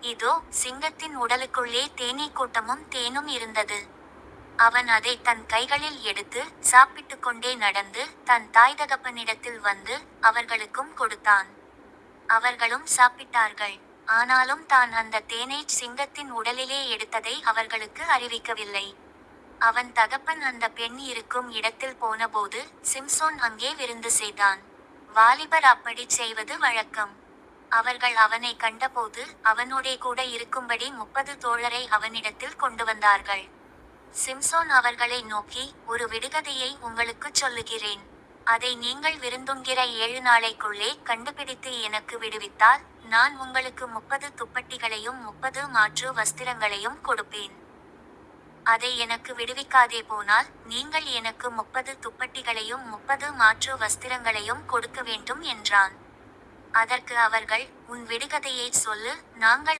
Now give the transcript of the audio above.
இதோ சிங்கத்தின் உடலுக்குள்ளே தேனீ கூட்டமும் தேனும் இருந்தது. அவன் அதை தன் கைகளில் எடுத்து சாப்பிட்டு கொண்டே நடந்து தன் தாய் தகப்பனிடத்தில் வந்து அவர்களுக்கும் கொடுத்தான். அவர்களும் சாப்பிட்டார்கள். ஆனாலும் தான் அந்த தேனை சிங்கத்தின் உடலிலே எடுத்ததை அவர்களுக்கு அறிவிக்கவில்லை. அவன் தகப்பன் அந்த பெண் இருக்கும் இடத்தில் போனபோது சிம்சோன் அங்கே விருந்து செய்தான். வாலிபர் அப்படி செய்வது வழக்கம். அவர்கள் அவனை கண்டபோது அவனோடே கூட இருக்கும்படி முப்பது தோழரை அவனிடத்தில் கொண்டு வந்தார்கள். சிம்சோன் அவர்களை நோக்கி ஒரு விடுகதையை உங்களுக்குச் சொல்லுகிறேன். அதை நீங்கள் விருந்துங்கிற ஏழு நாளைக்குள்ளே கண்டுபிடித்து எனக்கு விடுவித்தால் நான் உங்களுக்கு முப்பது துப்பட்டிகளையும் முப்பது மாற்று வஸ்திரங்களையும் கொடுப்பேன். அதை எனக்கு விடுவிக்காதே போனால் நீங்கள் எனக்கு முப்பது துப்பட்டிகளையும் முப்பது மாற்று வஸ்திரங்களையும் கொடுக்க வேண்டும் என்றான். அதற்கு அவர்கள் உன் விடுகதையை சொல்லு நாங்கள்